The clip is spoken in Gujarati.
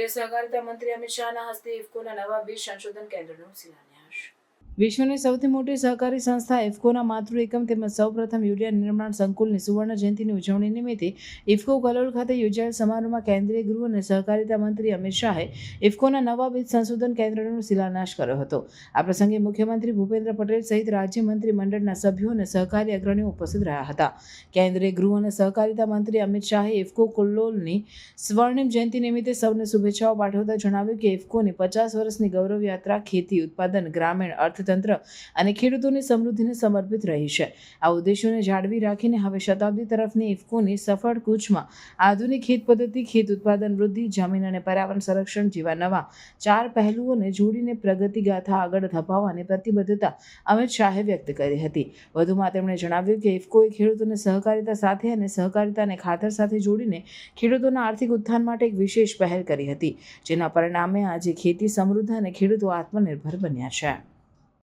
કેન્દ્રીય સહકારિતા મંત્રી અમિત શાહના હસ્તે ઇફકોના નવા બીજ સંશોધન કેન્દ્રનો શિલાન્યાસ. વિશ્વની સૌથી મોટી સહકારી સંસ્થા ઇફકોના માતૃ એકમ તેમજ સૌપ્રથમ યુરિયા નિર્માણ સંકુલની સુવર્ણ જયંતિની ઉજવણી નિમિત્તે ઇફકો કલોલ ખાતે યોજાયેલ સમારોહમાં કેન્દ્રીય ગૃહ અને સહકારિતા મંત્રી અમિત શાહે ઇફકોના નવા બીજ સંશોધન કેન્દ્રનો શિલાન્યાસ કર્યો હતો. આ પ્રસંગે મુખ્યમંત્રી ભૂપેન્દ્ર પટેલ સહિત રાજ્ય મંત્રી મંડળના સભ્યો અને સહકારી અગ્રણીઓ ઉપસ્થિત રહ્યા હતા. કેન્દ્રીય ગૃહ અને સહકારિતા મંત્રી અમિત શાહે ઇફકો કલોલની સ્વર્ણિમ જયંતિ નિમિત્તે સૌને શુભેચ્છાઓ પાઠવતા જણાવ્યું કે ઇફકોની પચાસ વર્ષની ગૌરવ યાત્રા ખેતી, ઉત્પાદન, ગ્રામીણ, અર્થતંત્ર અને ખેડૂતોની સમૃદ્ધિને સમર્પિત રહી છે. આ ઉદ્દેશોને જાળવી રાખીને હવે શતાબ્દી તરફની ઇફકોની સફળ કૂચમાં આધુનિક ખેત પદ્ધતિ, ખેત ઉત્પાદન વૃદ્ધિ, જમીન અને પર્યાવરણ સંરક્ષણ જેવા નવા ચાર પહેલુઓને જોડીને પ્રગતિ ગાથા આગળ ધપાવવાની પ્રતિબદ્ધતા અમિત શાહે વ્યક્ત કરી હતી. વધુમાં તેમણે જણાવ્યું કે ઇફકોએ ખેડૂતોને સહકારિતા સાથે અને સહકારિતાને ખાતર સાથે જોડીને ખેડૂતોના આર્થિક ઉત્થાન માટે એક વિશેષ પહેલ કરી હતી, જેના પરિણામે આજે ખેતી સમૃદ્ધ અને ખેડૂતો આત્મનિર્ભર બન્યા છે.